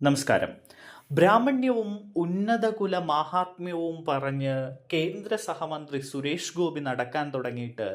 നമസ്കാരം ബ്രാഹ്മണ്യവും ഉന്നതകുല മാഹാത്മ്യവും പറഞ്ഞ് കേന്ദ്ര സഹമന്ത്രി സുരേഷ് ഗോപി നടക്കാൻ തുടങ്ങിയിട്ട്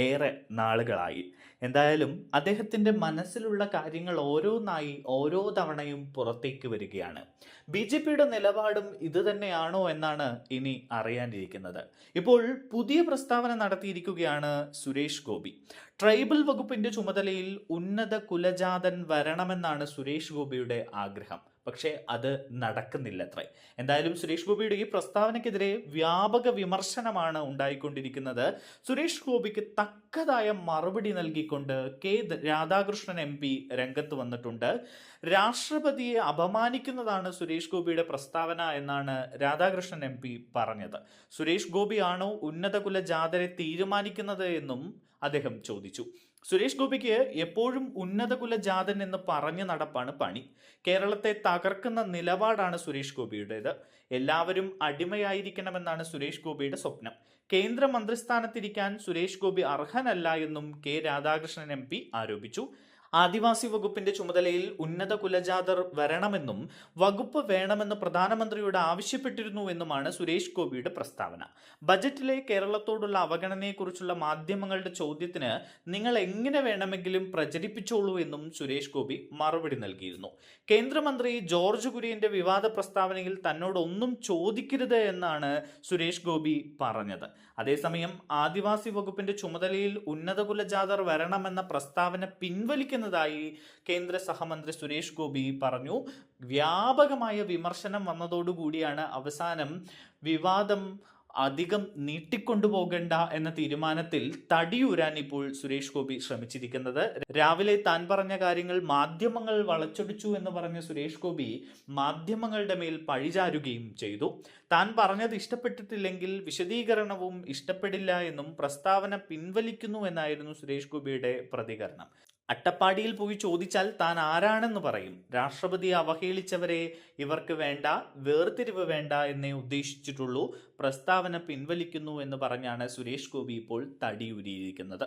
ഏറെ നാളുകളായി. എന്തായാലും അദ്ദേഹത്തിന്റെ മനസ്സിലുള്ള കാര്യങ്ങൾ ഓരോന്നായി ഓരോ തവണയും പുറത്തേക്ക് വരികയാണ്. ബി ജെ പിയുടെ നിലപാടും ഇത് തന്നെയാണോ എന്നാണ് ഇനി അറിയാനിരിക്കുന്നത്. ഇപ്പോൾ പുതിയ പ്രസ്താവന നടത്തിയിരിക്കുകയാണ് സുരേഷ് ഗോപി. ട്രൈബൽ വകുപ്പിന്റെ ചുമതലയിൽ ഉന്നത കുലജാതൻ വരണമെന്നാണ് സുരേഷ് ഗോപിയുടെ ആഗ്രഹം. പക്ഷേ അത് നടക്കുന്നില്ലത്രേ. എന്തായാലും സുരേഷ് ഗോപിയുടെ ഈ പ്രസ്താവനയ്ക്കെതിരെ വ്യാപക വിമർശനമാണ് ഉണ്ടായിക്കൊണ്ടിരിക്കുന്നത്. സുരേഷ് ഗോപിക്ക് തക്കതായ മറുപടി നൽകിക്കൊണ്ട് കെ രാധാകൃഷ്ണൻ എം പി രംഗത്ത് വന്നിട്ടുണ്ട്. രാഷ്ട്രപതിയെ അപമാനിക്കുന്നതാണ് സുരേഷ് ഗോപിയുടെ പ്രസ്താവന എന്നാണ് രാധാകൃഷ്ണൻ എം പി പറഞ്ഞത്. സുരേഷ് ഗോപിയാണോ ഉന്നത കുലജാതരെ തീരുമാനിക്കുന്നത് എന്നും അദ്ദേഹം ചോദിച്ചു. സുരേഷ് ഗോപിക്ക് എപ്പോഴും ഉന്നതകുല ജാതൻ എന്ന് പറഞ്ഞു നടപ്പാണ് പണി. കേരളത്തെ തകർക്കുന്ന നിലപാടാണ് സുരേഷ് ഗോപിയുടേത്. എല്ലാവരും അടിമയായിരിക്കണമെന്നാണ് സുരേഷ് ഗോപിയുടെ സ്വപ്നം. കേന്ദ്ര മന്ത്രിസ്ഥാനത്തിരിക്കാൻ സുരേഷ് ഗോപി അർഹനല്ല എന്നും കെ രാധാകൃഷ്ണൻ എം ആരോപിച്ചു. ആദിവാസി വകുപ്പിന്റെ ചുമതലയിൽ ഉന്നത കുലജാതർ വരണമെന്നും വകുപ്പ് വേണമെന്ന് പ്രധാനമന്ത്രിയോട് ആവശ്യപ്പെട്ടിരുന്നുവെന്നുമാണ് സുരേഷ് ഗോപിയുടെ പ്രസ്താവന. ബജറ്റിലെ കേരളത്തോടുള്ള അവഗണനയെക്കുറിച്ചുള്ള മാധ്യമങ്ങളുടെ ചോദ്യത്തിന് നിങ്ങൾ എങ്ങനെ വേണമെങ്കിലും പ്രചരിപ്പിച്ചോളൂ എന്നും സുരേഷ് ഗോപി മറുപടി നൽകിയിരുന്നു. കേന്ദ്രമന്ത്രി ജോർജ് കുര്യന്റെ വിവാദ പ്രസ്താവനയിൽ തന്നോടൊന്നും ചോദിക്കരുത് എന്നാണ് സുരേഷ് ഗോപി പറഞ്ഞത്. അതേസമയം ആദിവാസി വകുപ്പിന്റെ ചുമതലയിൽ ഉന്നത കുലജാതർ വരണമെന്ന പ്രസ്താവന പിൻവലിക്കുന്നതായി കേന്ദ്ര സഹമന്ത്രി സുരേഷ് ഗോപി പറഞ്ഞു. വ്യാപകമായ വിമർശനം വന്നതോടുകൂടിയാണ് അവസാനം വിവാദം അധികം നീട്ടിക്കൊണ്ടുപോകണ്ട എന്ന തീരുമാനത്തിൽ തടിയൂരാൻ ഇപ്പോൾ സുരേഷ് ഗോപി ശ്രമിച്ചിരിക്കുന്നത്. രാവിലെ താൻ പറഞ്ഞ കാര്യങ്ങൾ മാധ്യമങ്ങൾ വളച്ചൊടിച്ചു എന്ന് പറഞ്ഞ സുരേഷ് ഗോപി മാധ്യമങ്ങളുടെ മേൽ പഴിചാരുകയും ചെയ്തു. താൻ പറഞ്ഞത് ഇഷ്ടപ്പെട്ടിട്ടില്ലെങ്കിൽ വിശദീകരണവും ഇഷ്ടപ്പെടില്ല എന്നും പ്രസ്താവന പിൻവലിക്കുന്നു എന്നായിരുന്നു സുരേഷ് ഗോപിയുടെ പ്രതികരണം. അട്ടപ്പാടിയിൽ പോയി ചോദിച്ചാൽ താൻ ആരാണെന്ന് പറയും. രാഷ്ട്രപതി അവഹേളിച്ചവരെ ഇവർക്ക് വേണ്ട വേർതിരിവ് വേണ്ട എന്നേ ഉദ്ദേശിച്ചിട്ടുള്ളൂ. പ്രസ്താവന പിൻവലിക്കുന്നു എന്ന് പറഞ്ഞാണ് സുരേഷ് ഗോപി ഇപ്പോൾ തടിയൂരിയിരിക്കുന്നത്.